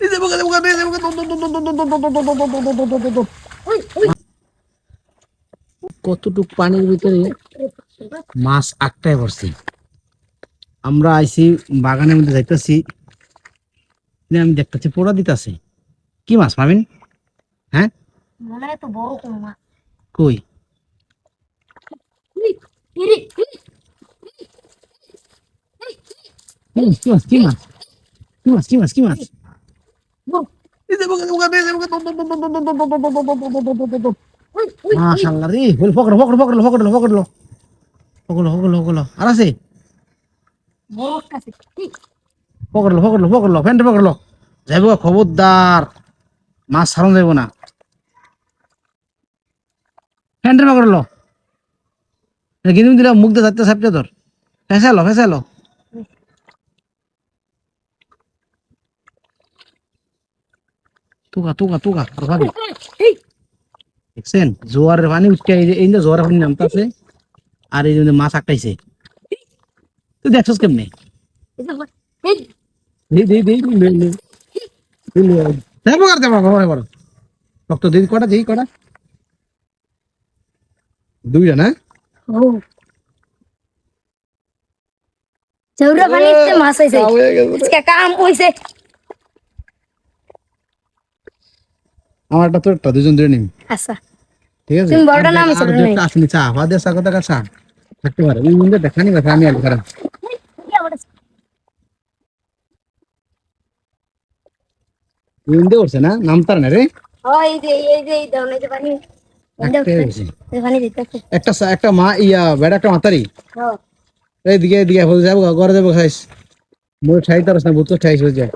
Dice কতটুক পানির ভিতরে মাছ আটটায় পড়ছে? আমরা আইসি বাগানের মধ্যে যাইতেছি। আমি দেখতেছি পোড়া দিতেছি। কি মাছ পাবেন হ্যাঁ? কই? কি মাছ? কি মাছ কি মাছ কি মাছ? মাশাআল্লাহ রে হল পকড় পকড় পকড়লো পকড়লো পকড়লো পকড়লো পকড়লো পকড়লো আর আছে? পকড়লো পকড়লো পকড়লো ফ্যান্টে পকড়লো। যাইব খবরদার। মাছ ছাড়ন যাইব না। ফ্যান্টে পকড়লো। কিন্তু দিলাম মুখ দিয়ে যাচ্ছে সাপটা তোর ফেঁসালো ফেঁসালো। তোগা তোগা তোগা ভাবি। দেখছেন? জোয়ারের পানি উঠতে এই যে জোয়ারের পানি নামতেছে আর এই যে মাছ আটকাইছে। তুই দেখছস কেমনে? রক্ত দিদি কটা দিই কটা। দুইটা না? চৌরা পানি মাছ হয়েছে কাম হয়েছে আমারটা তো একটা দুজন ধরে নিন আচ্ছা। ঠিক আছে? তুমি বড়টা নাম হিসেবে নেই। আসেনি চা হওয়া দিয়ে চা? কথা থাকতে পারে। ওই মন্দির দেখানি কথা আমি আগে খারাপ। ওই না? নামতার না রে। ও যে এই এই দাও এই পানি। এই। এই একটা মা ইয়া বেড়া একটা মাতারি। হ্যাঁ এইদিকে এদিকে বলে যাব ঘরে যাব খাইস। মোর ঠাই তারস না বুতো ঠাইস হয়ে যায়।